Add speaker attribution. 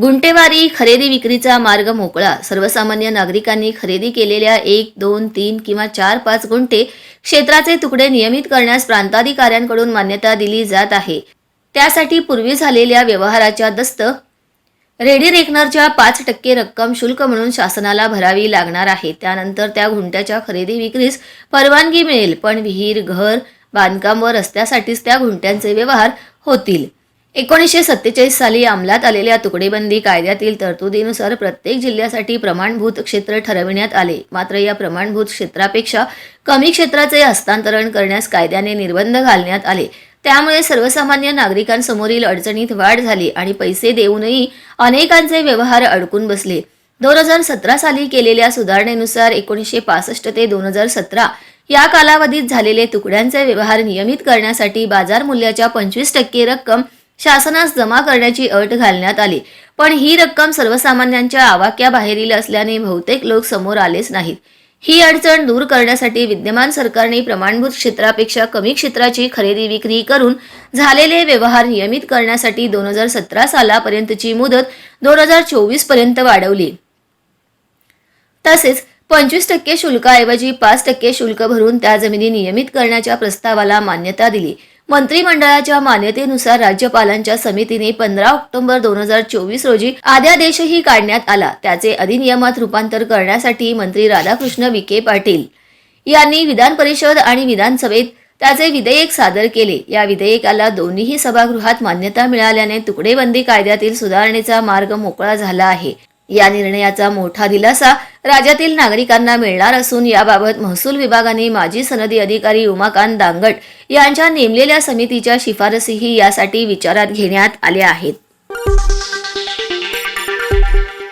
Speaker 1: गुंटेवारी खरेदी विक्रीचा मार्ग मोकळा. सर्वसामान्य नागरिकांनी खरेदी केलेल्या एक दोन तीन किंवा चार पाच गुंठे क्षेत्राचे तुकडे नियमित करण्यास प्रांताधिकाऱ्यांकडून मान्यता दिली जात आहे. त्यासाठी पूर्वी झालेल्या व्यवहाराच्या दस्त रेडी रेकनरच्या पाच टक्के रक्कम शुल्क म्हणून शासनाला भरावी लागणार आहे. त्यानंतर त्या घुंट्याच्या खरेदी विक्रीस परवानगी मिळेल पण विहीर घर बांधकाम व रस्त्यासाठीच त्या घुंट्यांचे व्यवहार होतील. एकोणीसशे सत्तेचाळीस साली अंमलात आलेल्या तुकडेबंदी कायद्यातील तरतुदीनुसार प्रत्येक जिल्ह्यासाठी प्रमाणभूत क्षेत्र ठरविण्यात आले. मात्र या प्रमाणभूत क्षेत्रापेक्षा कमी क्षेत्राचे हस्तांतरण करण्यास कायद्याने निर्बंध घालण्यात आले. त्यामुळे सर्वसामान्य नागरिकांसमोरील अडचणीत वाढ झाली आणि पैसे देऊनही अनेकांचे व्यवहार अडकून बसले. दोन हजार सतरा साली केलेल्या सुधारणेनुसार एकोणीसशे पासष्ट ते दोन हजार सतरा या कालावधीत झालेले तुकड्यांचे व्यवहार नियमित करण्यासाठी बाजार मूल्याच्या पंचवीस टक्के रक्कम शासनास जमा करण्याची अट घालण्यात आली. पण ही रक्कम सर्वसामान्यांच्या आवाक्याबाहेरील असल्याने बहुतेक लोक समोर आलेच नाहीत. ही अडचण दूर करण्यासाठी विद्यमान सरकारने प्रमाणभूत क्षेत्रापेक्षा कमी क्षेत्राची खरेदी विक्री करून झालेले व्यवहार नियमित करण्यासाठी दोन हजार सतरा सालापर्यंतची मुदत दोन हजार चोवीसपर्यंत वाढवली. तसेच पंचवीस टक्के शुल्काऐवजी पाच टक्के शुल्क भरून त्या जमिनी नियमित करण्याच्या प्रस्तावाला मान्यता दिली. मंत्रिमंडळाच्या मान्यतेनुसार राज्यपालांच्या समितीने पंधरा ऑक्टोबर दोन हजार चोवीस रोजी अध्यादेशही काढण्यात आला. त्याचे अधिनियमात रूपांतर करण्यासाठी मंत्री राधाकृष्ण विखे पाटील यांनी विधान परिषद आणि विधानसभेत त्याचे विधेयक सादर केले. या विधेयकाला दोन्हीही सभागृहात मान्यता मिळाल्याने तुकडेबंदी कायद्यातील सुधारणेचा मार्ग मोकळा झाला आहे. या निर्णयाचा मोठा दिलासा राज्यातील नागरिकांना मिळणार असून याबाबत महसूल विभागाने माजी सनदी अधिकारी उमाकांत दांगट यांच्या नेमलेल्या समितीच्या शिफारसीही यासाठी विचारात घेण्यात आल्या आहेत.